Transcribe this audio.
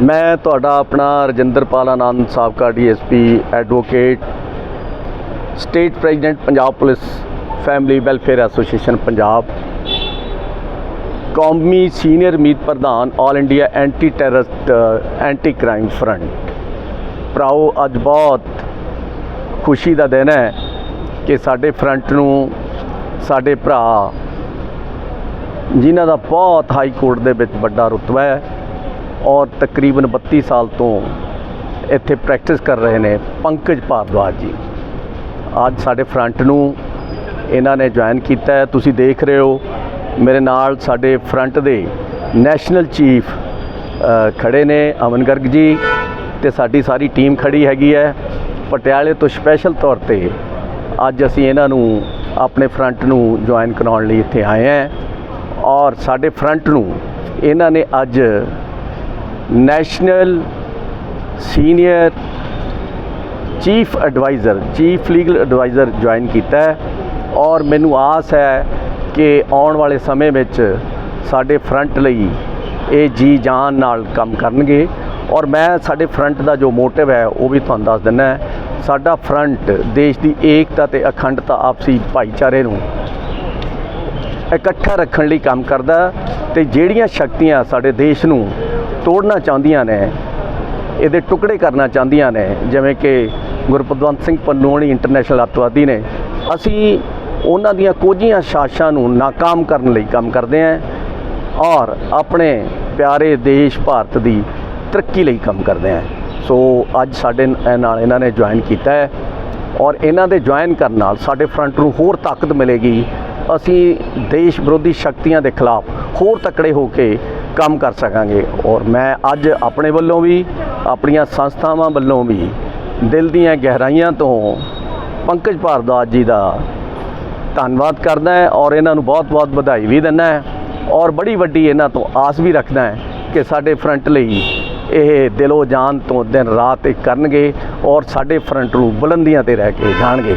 ਮੈਂ ਤੁਹਾਡਾ ਆਪਣਾ ਰਜਿੰਦਰਪਾਲ ਆਨੰਦ ਸਾਬਕਾ DSP advocate, state president Punjab police, family welfare association Punjab, ਕੌਮੀ ਸੀਨੀਅਰ ਮੀਤ ਪ੍ਰਧਾਨ all India anti terrorist anti crime front. ਭਰਾਓ, ਅੱਜ ਬਹੁਤ ਖੁਸ਼ੀ ਦਾ ਦਿਨ ਹੈ ਕਿ ਸਾਡੇ ਫਰੰਟ ਨੂੰ ਸਾਡੇ ਭਰਾ, ਜਿਨ੍ਹਾਂ ਦਾ ਬਹੁਤ ਹਾਈ ਕੋਰਟ ਦੇ ਵਿੱਚ ਵੱਡਾ ਰੁਤਬਾ ਹੈ ਔਰ ਤਕਰੀਬਨ 32 ਸਾਲ ਤੋਂ ਇੱਥੇ ਪ੍ਰੈਕਟਿਸ ਕਰ ਰਹੇ ਨੇ ਪੰਕਜ ਭਾਰਦਵਾਜ ਜੀ। ਅੱਜ ਸਾਡੇ ਫਰੰਟ ਨੂੰ ਇਹਨਾਂ ਨੇ ਜੁਆਇਨ ਕੀਤਾ ਹੈ। ਤੁਸੀਂ ਦੇਖ ਰਹੇ ਹੋ ਮੇਰੇ ਨਾਲ ਸਾਡੇ ਫਰੰਟ ਦੇ ਨੈਸ਼ਨਲ ਚੀਫ ਅ, ਖੜੇ ਨੇ ਅਮਨ ਗਰਗ ਜੀ ਤੇ ਸਾਡੀ ਸਾਰੀ ਟੀਮ ਖੜੀ ਹੈਗੀ ਹੈ। ਪਟਿਆਲੇ ਤੋਂ ਸਪੈਸ਼ਲ ਤੌਰ ਤੇ ਅੱਜ ਅਸੀਂ ਇਹਨਾਂ ਨੂੰ ਆਪਣੇ ਫਰੰਟ ਨੂੰ ਜੁਆਇਨ ਕਰਾਉਣ ਲਈ ਇੱਥੇ ਆਏ ਹਾਂ। ਔਰ ਸਾਡੇ ਫਰੰਟ ਨੂੰ ਇਹਨਾਂ ਨੇ ਅੱਜ national senior chief adviser chief legal adviser join ਕੀਤਾ ਹੈ। ਔਰ ਮੈਨੂੰ ਆਸ ਹੈ ਕਿ ਆਉਣ ਵਾਲੇ ਸਮੇਂ ਵਿੱਚ ਸਾਡੇ ਫਰੰਟ ਲਈ ਇਹ ਜੀ ਜਾਨ ਨਾਲ ਕੰਮ ਕਰਨਗੇ। ਔਰ ਮੈਂ ਸਾਡੇ ਫਰੰਟ ਦਾ ਜੋ ਮੋਟਿਵ ਹੈ, ਉਹ ਵੀ ਤੁਹਾਨੂੰ ਦੱਸ ਦਿੰਦਾ ਸਾਡਾ ਫਰੰਟ ਦੇਸ਼ ਦੀ ਏਕਤਾ ਤੇ ਅਖੰਡਤਾ ਆਪਸੀ ਭਾਈਚਾਰੇ ਨੂੰ ਇਕੱਠਾ ਰੱਖਣ ਲਈ ਕੰਮ ਕਰਦਾ ਤੇ ਜਿਹੜੀਆਂ ਸ਼ਕਤੀਆਂ ਸਾਡੇ ਦੇਸ਼ ਨੂੰ ਤੋੜਨਾ ਚਾਹੁੰਦੀਆਂ ਨੇ, ਇਹਦੇ ਟੁਕੜੇ ਕਰਨਾ ਚਾਹੁੰਦੀਆਂ ਨੇ, ਜਿਵੇਂ ਕਿ ਗੁਰਪਤਵੰਤ ਸਿੰਘ ਪੰਨੂਣੀ ਇੰਟਰਨੈਸ਼ਨਲ ਅੱਤਵਾਦੀ ਨੇ, ਅਸੀਂ ਉਹਨਾਂ ਦੀਆਂ ਕੋਝੀਆਂ ਸ਼ਾਸ਼ਾਂ ਨੂੰ ਨਾਕਾਮ ਕਰਨ ਲਈ ਕੰਮ ਕਰਦੇ ਹਾਂ ਔਰ ਆਪਣੇ ਪਿਆਰੇ ਦੇਸ਼ ਭਾਰਤ ਦੀ ਤਰੱਕੀ ਲਈ ਕੰਮ ਕਰਦੇ ਹਾਂ। ਸੋ ਅੱਜ ਸਾਡੇ ਨਾਲ ਇਹਨਾਂ ਨੇ ਜੁਆਇਨ ਕੀਤਾ ਹੈ ਔਰ ਇਹਨਾਂ ਦੇ ਜੁਆਇਨ ਕਰਨ ਨਾਲ ਸਾਡੇ ਫਰੰਟ ਨੂੰ ਹੋਰ ਤਾਕਤ ਮਿਲੇਗੀ। ਅਸੀਂ ਦੇਸ਼ ਵਿਰੋਧੀ ਸ਼ਕਤੀਆਂ ਦੇ ਖਿਲਾਫ ਹੋਰ ਤਕੜੇ ਹੋ ਕੇ ਕੰਮ ਕਰ ਸਕਾਂਗੇ ਔਰ ਮੈਂ ਅੱਜ ਆਪਣੇ ਵੱਲੋਂ ਵੀ, ਆਪਣੀਆਂ ਸੰਸਥਾਵਾਂ ਵੱਲੋਂ ਵੀ, ਦਿਲ ਦੀਆਂ ਗਹਿਰਾਈਆਂ ਤੋਂ ਪੰਕਜ ਭਾਰਦਾਜ ਜੀ ਦਾ ਧੰਨਵਾਦ ਕਰਦਾ ਹੈ ਔਰ ਇਹਨਾਂ ਨੂੰ ਬਹੁਤ-ਬਹੁਤ ਵਧਾਈ ਵੀ ਦਿੰਦਾ ਹੈ ਔਰ ਬੜੀ ਵੱਡੀ ਇਹਨਾਂ ਤੋਂ ਆਸ ਵੀ ਰੱਖਦਾ ਹੈ ਕਿ ਸਾਡੇ ਫਰੰਟ ਲਈ ਇਹ ਦਿਲੋਂ ਜਾਨ ਤੋਂ ਦਿਨ ਰਾਤ ਇੱਕ ਕਰਨਗੇ ਔਰ ਸਾਡੇ ਫਰੰਟ ਨੂੰ ਬੁਲੰਦੀਆਂ ਤੇ ਰਹਿ ਕੇ ਜਾਣਗੇ।